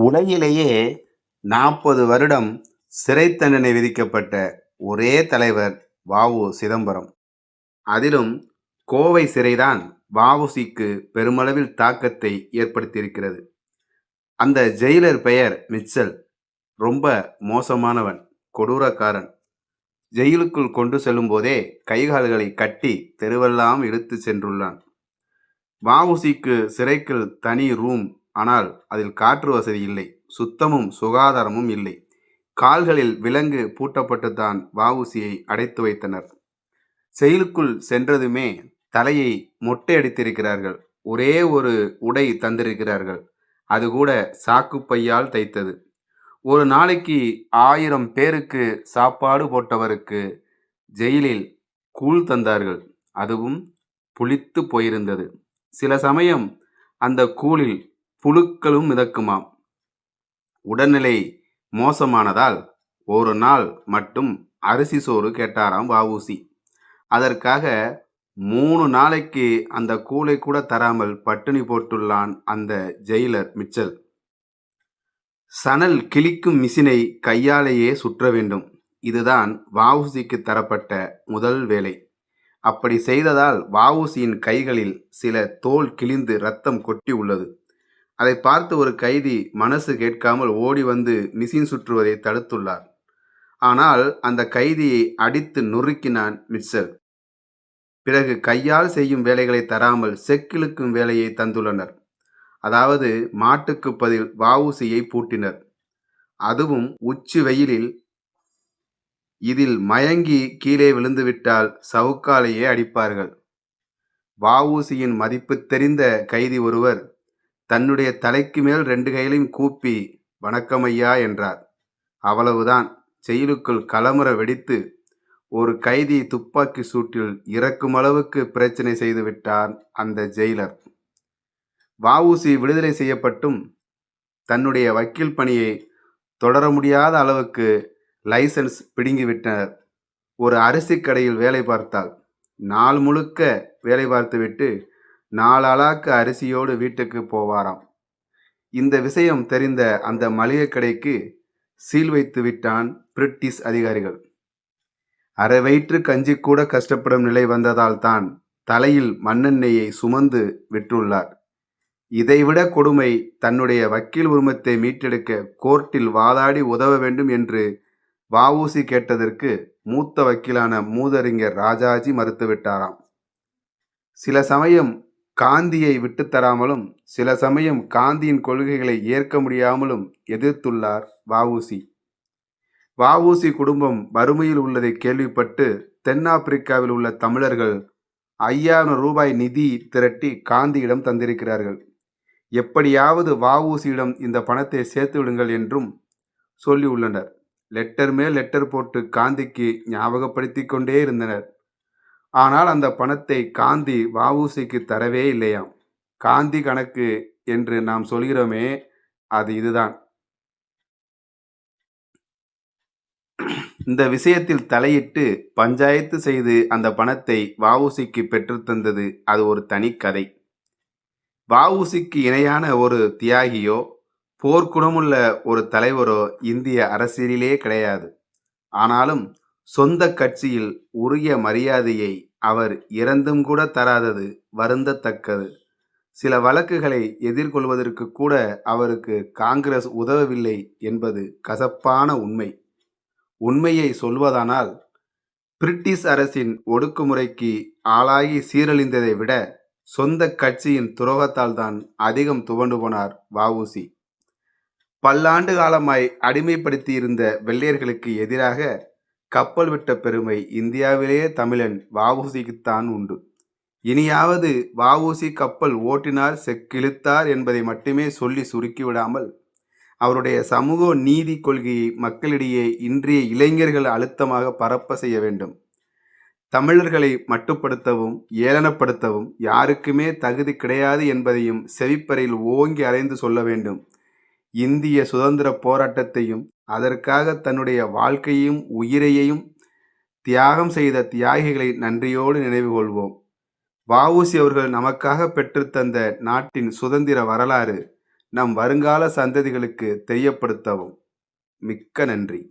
உலகிலேயே நாற்பது வருடம் சிறை தண்டனை விதிக்கப்பட்ட ஒரே தலைவர் வாவு சிதம்பரம். அதிலும் கோவை சிறைதான் வ.உ.சி.க்கு பெருமளவில் தாக்கத்தை ஏற்படுத்தியிருக்கிறது. அந்த ஜெயிலர் பெயர் மிச்சல். ரொம்ப மோசமானவன், கொடூரக்காரன். ஜெயிலுக்குள் கொண்டு செல்லும்போதே கை கால்களை கட்டி தெருவெல்லாம் இழுத்துச் சென்றுள்ளான். வ.உ.சி.க்கு சிறைக்குள் தனி ரூம் ஆனால் அதில் காற்று வசதி இல்லை. சுத்தமும் சுகாதாரமும் இல்லை. கால்களில் விலங்கு பூட்டப்பட்டுத்தான் வ.உ.சி.யை அடைத்து வைத்தனர். செயலுக்குள் சென்றதுமே தலையை மொட்டையடித்திருக்கிறார்கள். ஒரே ஒரு உடை தந்திருக்கிறார்கள். அதுகூட சாக்குப் பையால் தைத்தது. ஒரு நாளைக்கு ஆயிரம் பேருக்கு சாப்பாடு போட்டவருக்கு ஜெயிலில் கூழ் தந்தார்கள். அதுவும் புளித்து போயிருந்தது. சில சமயம் அந்த கூழில் புழுக்களும் மிதக்குமாம். உடல்நிலை மோசமானதால் ஒரு நாள் மட்டும் அரிசி சோறு கேட்டாராம் வாவூசி அதற்காக மூணு நாளைக்கு அந்த கூலை கூட தராமல் பட்டினி போட்டுள்ளான் அந்த ஜெயிலர் மிச்சல். சணல் கிழிக்கும் மிஷினை கையாலேயே சுற்ற வேண்டும். இதுதான் வாவூசிக்கு தரப்பட்ட முதல் வேலை. அப்படி செய்ததால் வாவூசியின் கைகளில் சில தோல் கிழிந்து ரத்தம் கொட்டி உள்ளது. அதை பார்த்து ஒரு கைதி மனசு கேட்காமல் ஓடி வந்து மிஷின் சுற்றுவதை தடுத்துள்ளார். ஆனால் அந்த கைதியை அடித்து நொறுக்கினான் மிச்சல். பிறகு கையால் செய்யும் வேலைகளை தராமல் செக்கிழுக்கும் வேலையை தந்துள்ளனர். அதாவது மாட்டுக்கு பதில் வ.உ.சி.யை பூட்டினர். அதுவும் உச்சி வெயிலில். இதில் மயங்கி கீழே விழுந்துவிட்டால் சவுக்காலேயே அடிப்பார்கள். வ.உ.சி.யின் மதிப்பு தெரிந்த கைதி ஒருவர் தன்னுடைய தலைக்கு மேல் ரெண்டு கைகளையும் கூப்பி வணக்கம் ஐயா என்றார். அவ்வளவுதான் செயலுக்குள் கலமுற வெடித்து ஒரு கைதி துப்பாக்கி சூட்டில் இறக்குமளவுக்கு பிரச்சனை செய்து விட்டான் அந்த ஜெயிலர். வ.உ.சி. விடுதலை செய்யப்பட்டும் தன்னுடைய வக்கீல் பணியை தொடர முடியாத அளவுக்கு லைசன்ஸ் பிடுங்கிவிட்டனர். ஒரு அரிசி கடையில் வேலை பார்த்தால் நாள் முழுக்க வேலை பார்த்துவிட்டு நாலாளாக்கு அரிசியோடு வீட்டுக்கு போவாராம். இந்த விஷயம் தெரிந்த அந்த மளிகைக் கடைக்கு சீல் வைத்து விட்டான் பிரிட்டிஷ் அதிகாரிகள். அரை வயிற்று கூட கஷ்டப்படும் நிலை வந்ததால் தான் தலையில் மண்ணெண்ணெயை சுமந்து விற்றுள்ளார். இதைவிட கொடுமை தன்னுடைய வக்கீல் உரிமத்தை மீட்டெடுக்க கோர்ட்டில் வாதாடி உதவ வேண்டும் என்று வாவூசி கேட்டதற்கு மூத்த வக்கீலான மூதறிஞர் ராஜாஜி மறுத்துவிட்டாராம். சில சமயம் காந்தியை விட்டுத்தராமலும் சில சமயம் காந்தியின் கொள்கைகளை ஏற்க முடியாமலும் எதிர்த்துள்ளார் வவுசி வவுசி குடும்பம் வறுமையில் உள்ளதை கேள்விப்பட்டு தென்னாப்பிரிக்காவில் உள்ள தமிழர்கள் ஐயாயிரம் ரூபாய் நிதி திரட்டி காந்தியிடம் தந்திருக்கிறார்கள். எப்படியாவது வவுசியிடம் இந்த பணத்தை சேர்த்து விடுங்கள் என்றும் சொல்லியுள்ளனர். லெட்டர் மேல் லெட்டர் போட்டு காந்திக்கு ஞாபகப்படுத்தி கொண்டே இருந்தனர். ஆனால் அந்த பணத்தை காந்தி வ.உ.சி.க்கு தரவே இல்லையாம். காந்தி கணக்கு என்று நாம் சொல்கிறோமே அது இதுதான். இந்த விஷயத்தில் தலையிட்டு பஞ்சாயத்து செய்து அந்த பணத்தை வ.உ.சி.க்கு பெற்றுத்தந்தது அது ஒரு தனி கதை. வ.உ.சி.க்கு இணையான ஒரு தியாகியோ போர்க்குணமுள்ள ஒரு தலைவரோ இந்திய அரசியலிலே கிடையாது. ஆனாலும் சொந்த கட்சியில் உரிய மரியாதையை அவர் இறந்தும் கூட தராதது வருந்தத்தக்கது. சில வழக்குகளை எதிர்கொள்வதற்கு கூட அவருக்கு காங்கிரஸ் உதவவில்லை என்பது கசப்பான உண்மை. உண்மையை சொல்வதானால் பிரிட்டிஷ் அரசின் ஒடுக்குமுறைக்கு ஆளாகி சீரழிந்ததை விட சொந்த கட்சியின் துரோகத்தால் தான் அதிகம் துவண்டு போனார் வவுசி பல்லாண்டு காலமாய் அடிமைப்படுத்தியிருந்த வெள்ளையர்களுக்கு எதிராக கப்பல் விட்ட பெருமை இந்தியாவிலேயே தமிழன் வ.உ.சி.க்குத்தான் உண்டு. இனியாவது வ.உ.சி. கப்பல் ஓட்டினார் செக்கிழுத்தார் என்பதை மட்டுமே சொல்லி சுருக்கிவிடாமல் அவருடைய சமூக நீதிக் கொள்கையை மக்களிடையே இன்றைய இளைஞர்கள் அழுத்தமாக பரப்ப செய்ய வேண்டும். தமிழர்களை மட்டுப்படுத்தவும் ஏளனப்படுத்தவும் யாருக்குமே தகுதி கிடையாது என்பதையும் செவிப்பறையில் ஓங்கி அறைந்து சொல்ல வேண்டும். இந்திய சுதந்திரப் போராட்டத்தையும் அதற்காக தன்னுடைய வாழ்க்கையையும் உயிரையையும் தியாகம் செய்த தியாகிகளை நன்றியோடு நினைவு கொள்வோம். வ.உ.சி. அவர்கள் நமக்காக பெற்றுத்தந்த நாட்டின் சுதந்திர வரலாறு நம் வருங்கால சந்ததிகளுக்கு தெரியப்படுத்தவும் மிக்க நன்றி